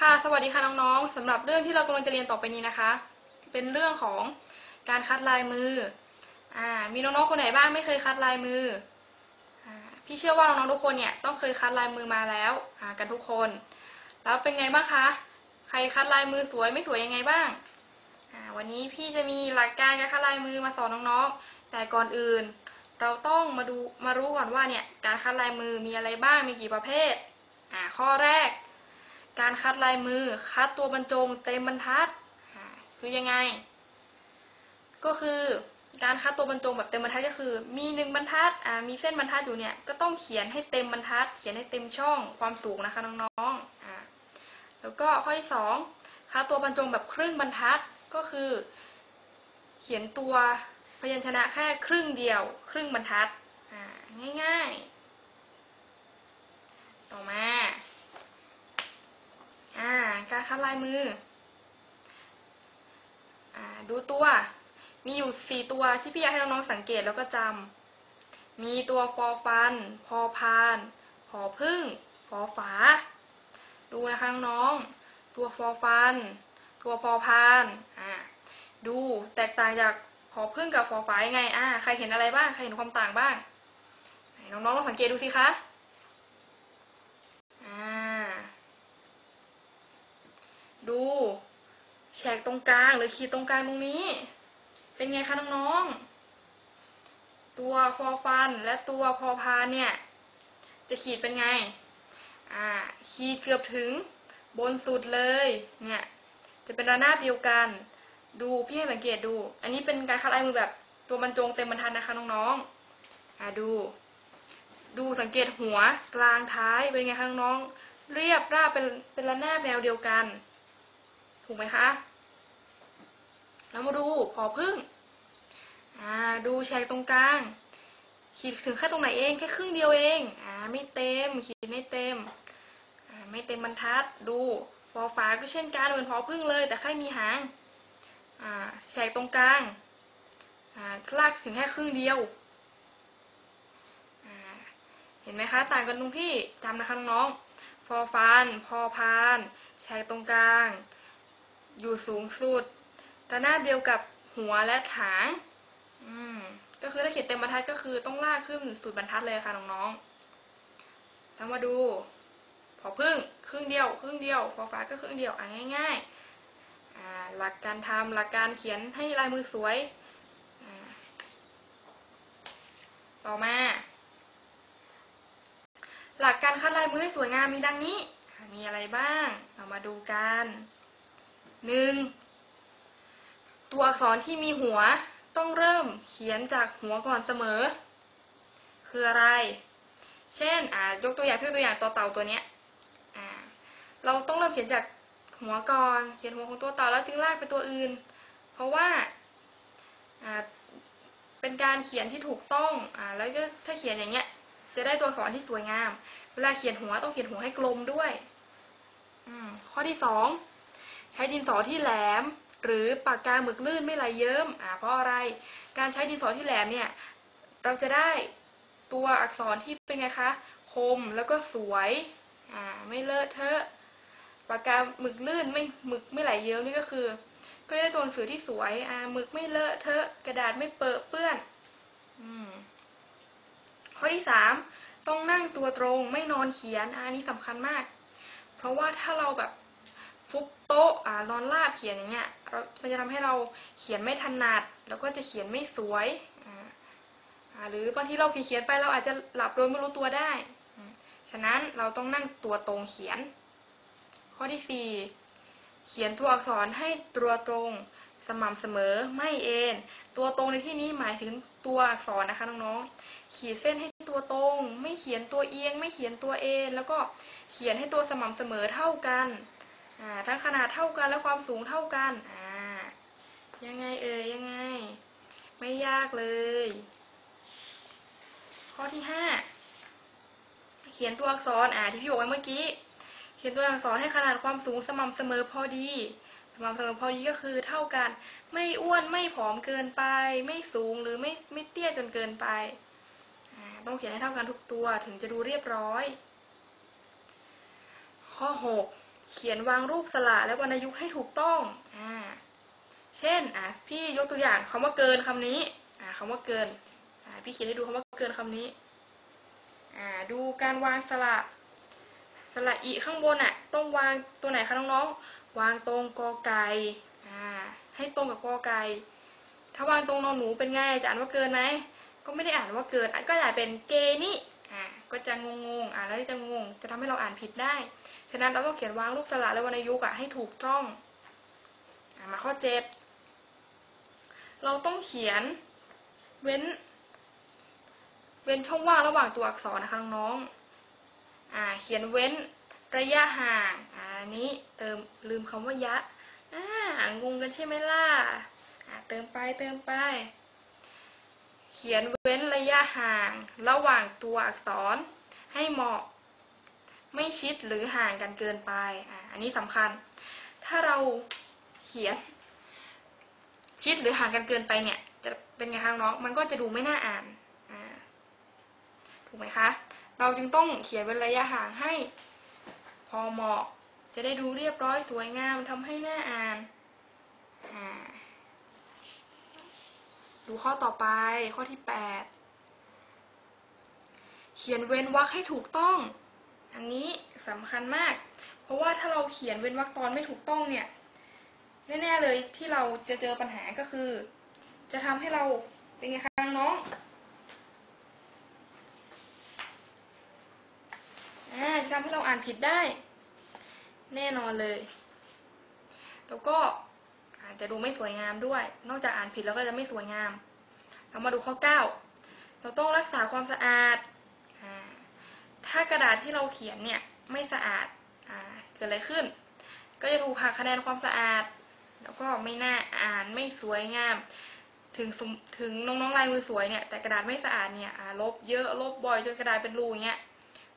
ค่ะ สวัสดีค่ะน้องๆสำหรับเรื่องที่เรากำลังจะเรียนต่อไปนี้นะคะ เป็นเรื่องของการคัดลายมืออ่ามีน้องๆคนไหนบ้างไม่เคยคัดลายมืออ่าพี่เชื่อว่าน้องๆทุกคนเนี่ยต้องเคยคัดลายมือมาแล้วอ่ากันทุกคน แล้วเป็นไงบ้างคะ ใครคัดลายมือสวยไม่สวยยังไงบ้างอ่าวันนี้พี่จะมีหลักการการคัดลายมือมาสอนน้องๆ แต่ก่อนอื่น เราต้องมาดูมารู้ก่อนว่าเนี่ยการคัดลายมือมีอะไรบ้างมีกี่ประเภทอ่าข้อแรก การคัดลายมือ คัดตัวบรรจงเต็มบรรทัด คือยังไง ก็คือการคัดตัวบรรจงแบบเต็มบรรทัดก็คือ มีหนึ่งบรรทัดอ่ามีเส้นบรรทัดอยู่เนี่ยก็ต้องเขียนให้เต็มบรรทัด เขียนให้เต็มช่องความสูงนะคะน้องๆอ่าแล้วก็ข้อที่สองคัดตัวบรรจงแบบครึ่งบรรทัดก็คือ เขียนตัวพยัญชนะแค่ครึ่งเดียว ครึ่งบรรทัดอ่าง่ายๆ ต่อมา อ่า การ คัดลายมืออดูตัว มีอยู่สี่ตัวที่พี่อยากให้น้องๆสังเกตแล้วก็จำ มีตัวฟอฟัน พอพาน พอพึ่ง พอฝา ดูนะคะน้องๆ ตัวฟอฟัน ตัวพอพาน อ่า ดูแตกต่างจากพอพึ่งกับฟอฝายังไง อ่า ใครเห็นอะไรบ้าง ใครเห็นความต่างบ้างน้องๆลองสังเกตดูสิคะ อ่า ดู แฉกตรงกลางหรือขีดตรงกลางตรงนี้ เป็นไงคะน้องๆ ตัวฟอฟันและตัวพอพานเนี่ย จะขีดเป็นไง อ่า ขีดเกือบถึงบนสุดเลย เนี่ย จะเป็นระนาบเดียวกัน ดูพี่ให้สังเกตดู อันนี้เป็นการคัดลายมือแบบตัวบรรจงเต็มบรรทัดนะคะน้องๆ อ่าดู ดูสังเกตหัวกลางท้ายเป็นไงคะน้องๆเรียบราบเป็นเป็นระนาบแนวเดียวกัน ถูกไหมคะแล้วมาดูพอพึ่งดูแฉกตรงกลาง ขีดถึงแค่ตรงไหนเองแค่ครึ่งเดียวเองอไม่เต็ม ขีดไม่เต็ม ไม่เต็มบรรทัดดูพอฝาก็เช่นกันเหมือนพอพึ่งเลย แต่แค่มีหางอ่าแฉกตรงกลางลากถึงแค่ครึ่งเดียว เห็นไหมคะ ต่างกันตรงที่จำนะคะน้องๆฟอฟันพอพานแฉกตรงกลาง อยู่สูงสุดระนาบเดียวกับหัวและถางอืมก็คือถ้าเขียนเต็มบรรทัดก็คือต้องลากขึ้นสุดบรรทัดเลยค่ะน้องๆแล้วมาดูพอพึ่งครึ่งเดียว ครึ่งเดียวฟอฟ้าก็ครึ่งเดียวอะง่ายๆหลักการทำหลักการเขียนให้ลายมือสวย ต่อมา หลักการคัดลายมือให้สวยงามมีดังนี้ มีอะไรบ้างเรามาดูกัน หนึ่งตัวอักษรที่มีหัวต้องเริ่มเขียนจากหัวก่อนเสมอ คืออะไร เช่นอ่ายกตัวอย่างพี่ตัวอย่างต่อเต่าตัวเนี้ยอ่าเราต้องเริ่มเขียนจากหัวก่อน เขียนหัวของตัวเต่าแล้วจึงลากไปตัวอื่น เพราะว่าอ่าเป็นการเขียนที่ถูกต้องอ่าแล้วก็ถ้าเขียนอย่างเงี้ยจะได้ตัวอักษรที่สวยงาม เวลาเขียนหัวต้องเขียนหัวให้กลมด้วย ข้อที่สอง ใช้ดินสอที่แหลม หรือปากกาหมึกลื่นไม่ไหลเยิ้มอ่าเพราะอะไร การใช้ดินสอที่แหลมเนี่ยเราจะได้ตัวอักษรที่เป็นไงคะ คมแล้วก็สวยอ่าไม่เลอะเทอะปากกาหมึกลื่นไม่หมึกไม่ไหลเยิ้มนี่ก็คือ ก็จะได้ตัวหนังสือที่สวยอ่าหมึกไม่เลอะเทอะกระดาษไม่เปอะเปื้อนอืมข้อที่สามต้องนั่งตัวตรงไม่นอนเขียนอ่านี่สำคัญมาก เพราะว่าถ้าเราแบบ ฟุบโต๊ะอ่านอนราบเขียนอย่างเงี้ยเรามันจะทำให้เราเขียนไม่ถนัด แล้วก็จะเขียนไม่สวยอ่าหรือบางทีเราเขียนไปเราอาจจะหลับโดยไม่รู้ตัวได้ฉะนั้นเราต้องนั่งตัวตรงเขียน ข้อที่สี่เขียนตัวอักษรให้ตัวตรงสม่ำเสมอไม่เอ็นตัวตรงในที่นี้หมายถึงตัวอักษรนะคะน้องๆขีดเส้นให้ตัวตรง ไม่เขียนตัวเอียง ไม่เขียนตัวเอ็นแล้วก็เขียนให้ตัวสม่ำเสมอเท่ากัน ทั้งขนาดเท่ากันและความสูงเท่ากันอ่ายังไงเอ่ยยังไง ไม่ยากเลย ข้อที่ห้าเขียนตัวอักษรอ่าที่พี่บอกไว้เมื่อกี้ เขียนตัวอักษรให้ขนาดความสูงสม่ำเสมอพอดีสม่ำเสมอพอดีก็คือเท่ากัน ไม่อ้วนไม่ผอมเกินไป ไม่สูงหรือไม่ไม่เตี้ยจนเกินไปต้องเขียนให้เท่ากันทุกตัวถึงจะดูเรียบร้อย ข้อหก เขียนวางรูปสระและวรรณยุกต์ให้ถูกต้องอ่าเช่นอะพี่ยกตัวอย่างคำว่าเกินคำนี้อ่าคำว่าเกินอ่าพี่เขียนให้ดูคำว่าเกินคำนี้อ่าดูการวางสระสระอีข้างบนอะต้องวางตัวไหนคะน้องๆวางตรงกอไก่อ่าให้ตรงกับกอไก่ถ้าวางตรงนอนหนูเป็นไงจะอ่านว่าเกินไหมก็ไม่ได้อ่านว่าเกินอะก็อ่านเป็นเกนี่ อ่าก็จะงงๆอ่านแล้วจะงง จะทำให้เราอ่านผิดได้ ฉะนั้นเราต้องเขียนวางรูปสระและวรรณยุกต์อะให้ถูกต้องอะมาข้อเจ็ดเราต้องเขียนเว้น เว้นช่องว่างระหว่างตัวอักษรนะคะน้องๆอ่าเขียนเว้นระยะห่างอ่าอันนี้เติมลืมคำว่ายะอ่างงกันใช่ไหมล่ะอ่าเติมไปเติมไป เขียนเว้นระยะห่างระหว่างตัวอักษรให้เหมาะ ไม่ชิดหรือห่างกันเกินไปอ่าอันนี้สำคัญ ถ้าเราเขียน ชิดหรือห่างกันเกินไปเนี่ย จะเป็นไงคะน้องมันก็จะดูไม่น่าอ่านอ่าถูกไหมคะ เราจึงต้องเขียนเป็นระยะห่างให้ พอเหมาะ จะได้ดูเรียบร้อยสวยงามทำให้น่าอ่านอ่า ดูข้อต่อไปข้อที่แปดเขียนเว้นวรรคให้ถูกต้อง อันนี้สำคัญมาก เพราะว่าถ้าเราเขียนเว้นวรรคตอนไม่ถูกต้องเนี่ยแน่ๆเลยที่เราจะเจอปัญหาก็คือ จะทำให้เราเป็นไงคะน้องจะทำให้เราอ่านผิดได้ แน่นอนเลย แล้วก็ จะดูไม่สวยงามด้วย นอกจากอ่านผิดแล้วก็จะไม่สวยงาม เรามาดูข้อ 9 เราต้องรักษาความสะอาดอถ้ากระดาษที่เราเขียนเนี่ยไม่สะอาดอาเกิดอะไรขึ้น ก็จะถูกหักคะแนนความสะอาด แล้วก็ไม่น่าอ่านไม่สวยงาม ถึงถึงน้องๆลายมือสวยเนี่ยแต่กระดาษไม่สะอาดเนี่ยลบเยอะลบบ่อยจนกระดาษเป็นรูอย่างเงี้ย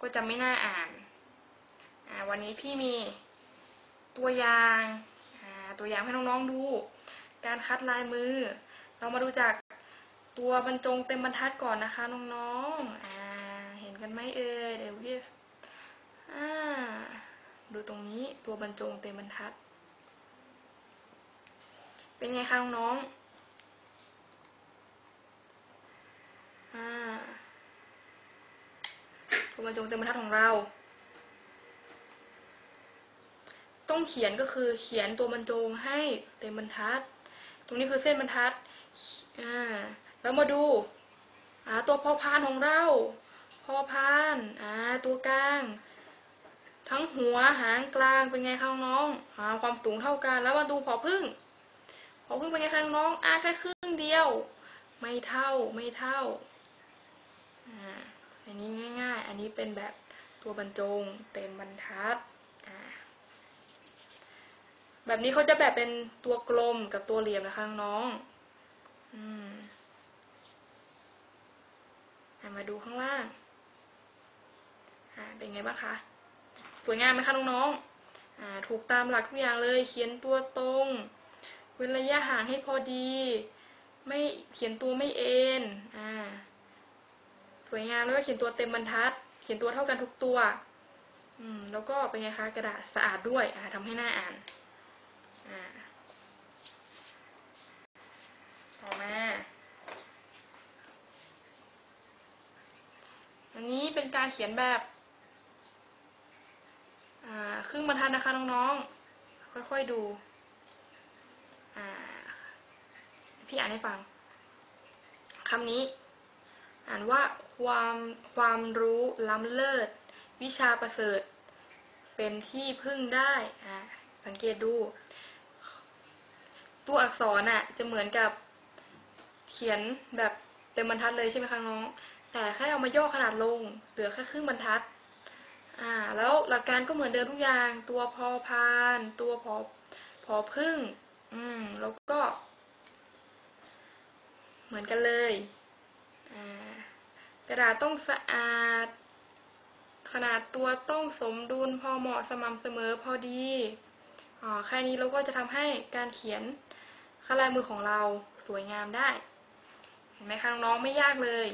ก็จะไม่น่าอ่าน วันนี้พี่มีตัวอย่าง ตัวอย่างให้น้องๆดู การคัดลายมือ เรามาดูจากตัวบรรจงเต็มบรรทัดก่อนนะคะน้องๆอ่าเห็นกันไหมเอ่ยเดี๋ยวเรียกอ่าดูตรงนี้ตัวบรรจงเต็มบรรทัด เป็นไงคะน้องๆอ่าตัวบรรจงเต็มบรรทัดของเรา ต้องเขียนก็คือเขียนตัวบรรจงให้เต็มบรรทัด ตรงนี้คือเส้นบรรทัดอ่าแล้วมาดูอ่าตัวพอพานของเราพอพานอ่าตัวกลาง ทั้งหัวหางกลางเป็นไงคะน้องอ่าความสูงเท่ากันแล้วมาดูพอพึ่งพอพึ่งเป็นไงคะน้องอ่าแค่ครึ่งเดียว ไม่เท่าไม่เท่าอ่าอันนี้ง่าย ๆ อันนี้เป็นแบบตัวบรรจงเต็มบรรทัด แบบนี้เขาจะแบบเป็นตัวกลมกับตัวเหลี่ยมนะคะน้องอืมมาดูข้างล่างอ่าเป็นไงบ้างคะสวยงามไหมคะน้องๆถูกตามหลักทุกอย่างเลย เขียนตัวตรง เว้นระยะห่างให้พอดี ไม่เขียนตัวไม่เอ็นอ่าสวยงามแล้วก็เขียนตัวเต็มบรรทัด เขียนตัวเท่ากันทุกตัวอืมแล้วก็เป็นไงคะกระดาษสะอาดด้วยอ่าทำให้หน้าอ่าน ต่อมา อันนี้เป็นการเขียนแบบอ่าครึ่งบรรทัดนะคะน้องๆ ค่อยๆดูอ่าพี่อ่านให้ฟังคำนี้ อ่านว่าความความรู้ล้ำเลิศ วิชาประเสริฐ เป็นที่พึ่งได้อ่าสังเกตดู ตัวอักษรน่ะจะเหมือนกับเขียนแบบเต็มบรรทัดเลยใช่ไหมคะน้อง แต่แค่เอามาย่อขนาดลง เหลือแค่ครึ่งบรรทัดอ่าแล้วหลักการก็เหมือนเดิมทุกอย่าง ตัวพอพาน ตัวพอพอพึ่ง อืมแล้วก็ เหมือนกันเลยอ่ากระดาษต้องสะอาด ขนาดตัวต้องสมดุลพอเหมาะสม่ำเสมอพอดีอ๋อแค่นี้เราก็จะทำให้การเขียน ขั้นลายมือของเราสวยงามได้ เห็นไหมคะน้องๆไม่ยากเลย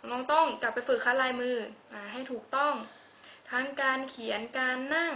น้องๆต้องกลับไปฝึกคัดลายมืออให้ถูกต้อง ทั้งการเขียนการนั่ง